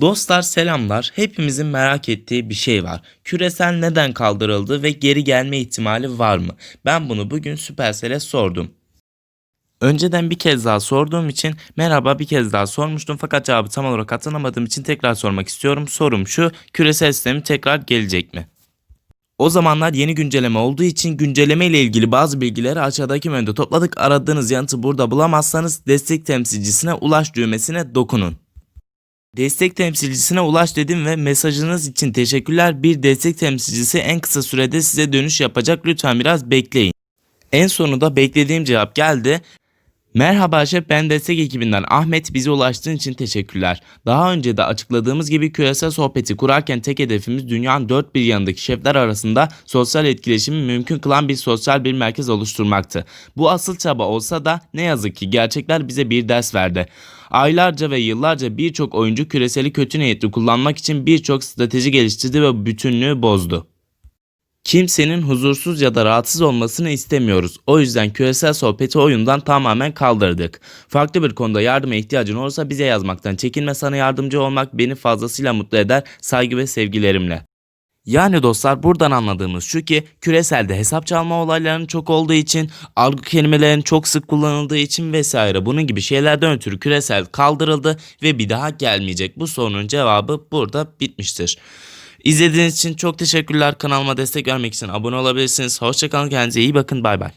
Dostlar selamlar. Hepimizin merak ettiği bir şey var. Küresel neden kaldırıldı ve geri gelme ihtimali var mı? Ben bunu bugün Supercell'e sordum. Önceden bir kez daha sorduğum için merhaba bir kez daha sormuştum fakat cevabı tam olarak hatırlamadığım için tekrar sormak istiyorum. Sorum şu küresel sistemi tekrar gelecek mi? O zamanlar yeni güncelleme olduğu için güncelleme ile ilgili bazı bilgileri aşağıdaki menüde topladık. Aradığınız yanıtı burada bulamazsanız destek temsilcisine ulaş düğmesine dokunun. Destek temsilcisine ulaş dedim ve mesajınız için teşekkürler. Bir destek temsilcisi en kısa sürede size dönüş yapacak. Lütfen biraz bekleyin. En sonunda beklediğim cevap geldi. Merhaba şef ben destek ekibinden Ahmet bize ulaştığın için teşekkürler. Daha önce de açıkladığımız gibi küresel sohbeti kurarken tek hedefimiz dünyanın dört bir yanındaki şefler arasında sosyal etkileşimi mümkün kılan bir sosyal bir merkez oluşturmaktı. Bu asıl çaba olsa da ne yazık ki gerçekler bize bir ders verdi. Aylarca ve yıllarca birçok oyuncu küreseli kötü niyetli kullanmak için birçok strateji geliştirdi ve bütünlüğü bozdu. Kimsenin huzursuz ya da rahatsız olmasını istemiyoruz. O yüzden küresel sohbeti oyundan tamamen kaldırdık. Farklı bir konuda yardıma ihtiyacın olursa bize yazmaktan çekinme sana yardımcı olmak beni fazlasıyla mutlu eder saygı ve sevgilerimle. Yani dostlar buradan anladığımız şu ki küreselde hesap çalma olaylarının çok olduğu için, algı kelimelerin çok sık kullanıldığı için vesaire bunun gibi şeylerden ötürü küresel kaldırıldı ve bir daha gelmeyecek. Bu sorunun cevabı burada bitmiştir. İzlediğiniz için çok teşekkürler. Kanalıma destek vermek için abone olabilirsiniz. Hoşçakalın kendinize iyi bakın bay bay.